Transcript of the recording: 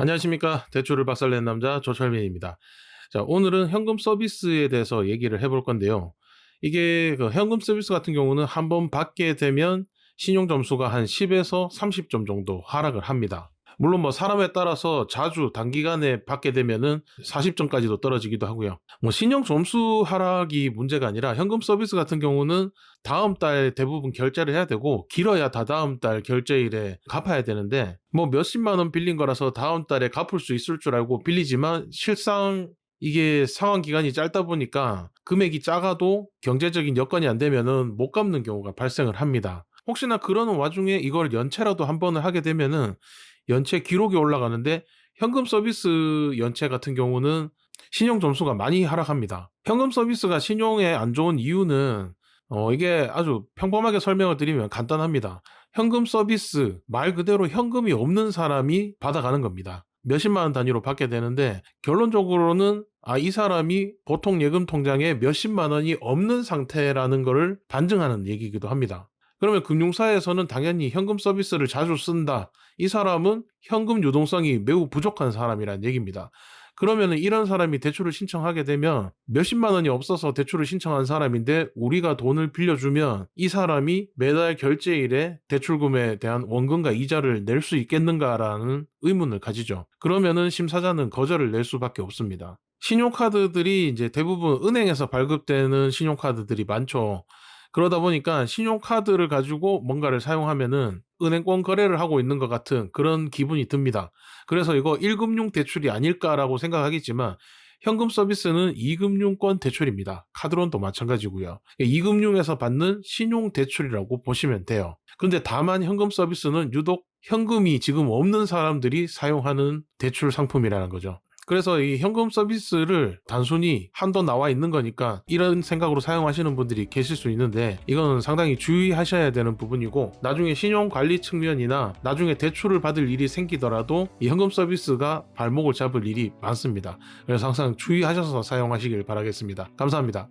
안녕하십니까. 대출을 박살낸 남자 조철민입니다. 자, 오늘은 현금 서비스에 대해서 얘기를 해볼 건데요. 이게 그 현금 서비스 같은 경우는 한번 받게 되면 신용 점수가 한 10에서 30점 정도 하락을 합니다. 물론 뭐 사람에 따라서 자주 단기간에 받게 되면은 40점까지도 떨어지기도 하고요. 뭐 신용 점수 하락이 문제가 아니라 현금 서비스 같은 경우는 다음 달 대부분 결제를 해야 되고 길어야 다다음 달 결제일에 갚아야 되는데 뭐 몇십만 원 빌린 거라서 다음 달에 갚을 수 있을 줄 알고 빌리지만 실상 이게 상환 기간이 짧다 보니까 금액이 작아도 경제적인 여건이 안 되면은 못 갚는 경우가 발생을 합니다. 혹시나 그러는 와중에 이걸 연체라도 한 번을 하게 되면은 연체 기록이 올라가는데 현금 서비스 연체 같은 경우는 신용 점수가 많이 하락합니다. 현금 서비스가 신용에 안 좋은 이유는 어, 이게 아주 평범하게 설명을 드리면 간단합니다. 현금 서비스, 말 그대로 현금이 없는 사람이 받아가는 겁니다. 몇십만 원 단위로 받게 되는데, 결론적으로는, 아, 이 사람이 보통 예금 통장에 몇십만 원이 없는 상태라는 것을 반증하는 얘기이기도 합니다. 그러면 금융사에서는 당연히 현금 서비스를 자주 쓴다. 이 사람은 현금 유동성이 매우 부족한 사람이란 얘기입니다. 그러면 이런 사람이 대출을 신청하게 되면 몇십만 원이 없어서 대출을 신청한 사람인데 우리가 돈을 빌려주면 이 사람이 매달 결제일에 대출금에 대한 원금과 이자를 낼 수 있겠는가라는 의문을 가지죠. 그러면은 심사자는 거절을 낼 수밖에 없습니다. 신용카드들이 이제 대부분 은행에서 발급되는 신용카드들이 많죠. 그러다 보니까 신용카드를 가지고 뭔가를 사용하면은 은행권 거래를 하고 있는 것 같은 그런 기분이 듭니다. 그래서 이거 1금융 대출이 아닐까라고 생각하겠지만 현금 서비스는 2금융권 대출입니다. 카드론도 마찬가지고요. 2금융에서 받는 신용 대출이라고 보시면 돼요. 근데 다만 현금 서비스는 유독 현금이 지금 없는 사람들이 사용하는 대출 상품이라는 거죠. 그래서 이 현금 서비스를 단순히 한도 나와 있는 거니까 이런 생각으로 사용하시는 분들이 계실 수 있는데 이거는 상당히 주의하셔야 되는 부분이고 나중에 신용 관리 측면이나 나중에 대출을 받을 일이 생기더라도 이 현금 서비스가 발목을 잡을 일이 많습니다. 그래서 항상 주의하셔서 사용하시길 바라겠습니다. 감사합니다.